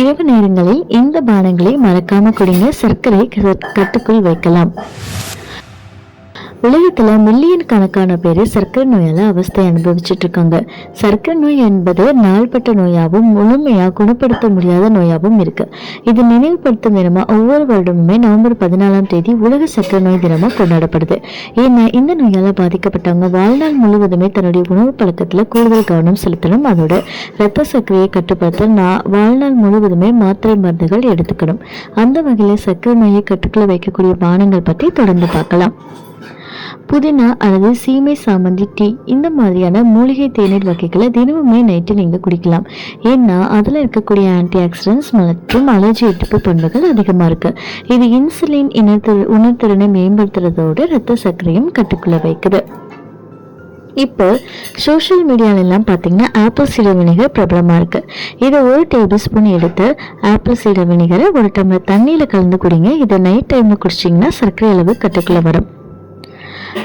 இரவு நேரங்களில் இந்த பானங்களை மறக்காம குடிங்க. சர்க்கரை கட்டுக்குள் வைக்கலாம். உலகத்தில் மில்லியன் கணக்கான பேர் சர்க்கரை நோயால அவஸ்தை அனுபவிச்சுட்டு இருக்காங்க சர்க்கரை நோய் என்பது நாள்பட்ட நோயாகவும் முழுமையாக குணப்படுத்த முடியாத நோயாகவும் இருக்கு. இது நினைவுபடுத்தும் தினமா ஒவ்வொரு வருடமுமே நவம்பர் பதினாலாம் தேதி உலக சர்க்கரை நோய் தினமாக கொண்டாடப்படுது. ஏன்னா இந்த நோயால் பாதிக்கப்பட்டவங்க வாழ்நாள் முழுவதுமே தன்னுடைய உணவு பழக்கத்தில் கூடுதல் கவனம் செலுத்தணும். அதோட இரத்த சர்க்கரையை கட்டுப்படுத்த நான் வாழ்நாள் முழுவதுமே மாத்திரை மருந்துகள் எடுத்துக்கணும். அந்த வகையில் சர்க்கரை நோயை கட்டுக்குள்ள வைக்கக்கூடிய பானங்கள் பற்றி தொடர்ந்து பார்க்கலாம். புதினா அல்லது சீமை சாமந்தி டீ இந்த மாதிரியான மூலிகை தேநீர் வகைகளை தினமுமே நைட்டு நீங்கள் குடிக்கலாம். ஏன்னா அதில் இருக்கக்கூடிய ஆன்டி ஆக்சிடென்ட்ஸ் மற்றும் அலர்ஜி எதிர்ப்பு பண்புகள் அதிகமாக இருக்குது இது இன்சுலின் இனத்திற உணர்திறனை மேம்படுத்துறதோடு ரத்த சர்க்கரையும் கட்டுக்குள்ள வைக்குது. இப்போ சோஷியல் மீடியாலெல்லாம் பார்த்தீங்கன்னா ஆப்பிள் சீடர் வினிகர் பிரபலமாக இருக்குது இதை ஒரு டேபிள் ஸ்பூன் எடுத்து ஆப்பிள் சீடர் வினிகரை ஒரு டம்ளர் தண்ணியில் கலந்து குடிங்க. இதை நைட் டைமில் குடிச்சிங்கன்னா சர்க்கரை அளவு கட்டுக்குள்ளே வரும்.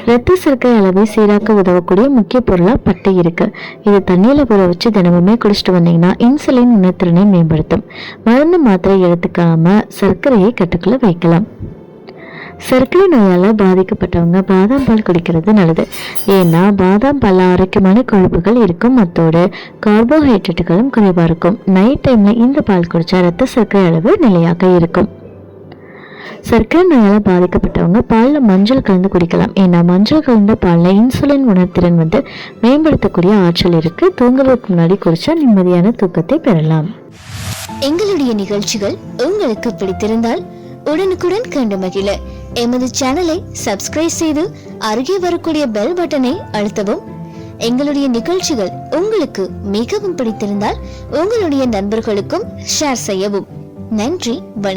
இரத்த சர்க்கரை அளவை சீராக்க உதவக்கூடிய முக்கிய பொருளாக பட்டை இருக்கு. இது தண்ணியில் ஊற வச்சு தினமுமே குடிச்சிட்டு வந்தீங்கன்னா இன்சுலின் உணர்திறனை மேம்படுத்தும். மருந்து மாத்திரை எடுத்துக்காம சர்க்கரையை கட்டுக்குள்ள வைக்கலாம். சர்க்கரை நோயால் பாதிக்கப்பட்டவங்க பாதாம் பால் குடிக்கிறது நல்லது. ஏன்னா பாதாம் பால் ஆரோக்கியமான கொழுப்புகள் இருக்கும். அத்தோடு கார்போஹைட்ரேட்டுகளும் குறைவாக இருக்கும். நைட் டைமில் இந்த பால் குடிச்சா ரத்த சர்க்கரை அளவு நிலையாக இருக்கும். சர்க்கரை நோயால் பாதிக்கப்பட்டவங்க பாலில் மஞ்சள் கலந்து குடிக்கலாம். ஏன்னா மஞ்சள் கலந்த பாலில் இன்சுலின் உணர்திறன் வந்து மேம்படுத்தக்கூடிய ஆற்றல் இருக்குது தூங்குவதற்கு முன்னாடி குடிச்சா நிம்மதியான தூக்கத்தை பெறலாம். எங்களுடைய நிகழ்ச்சிகள் உங்களுக்கு பிடித்திருந்தால் உடனுக்குடன் கண்டு மகிழ. எமது சேனலை சப்ஸ்கிரைப் செய்து அருகே வரக்கூடிய பெல் பட்டனை அழுத்தவும். எங்களுடைய நிகழ்ச்சிகள் உங்களுக்கு மிகவும் பிடித்திருந்தால் உங்களுடைய நண்பர்களுக்கும் ஷேர் செய்யவும். நன்றி வணக்கம்.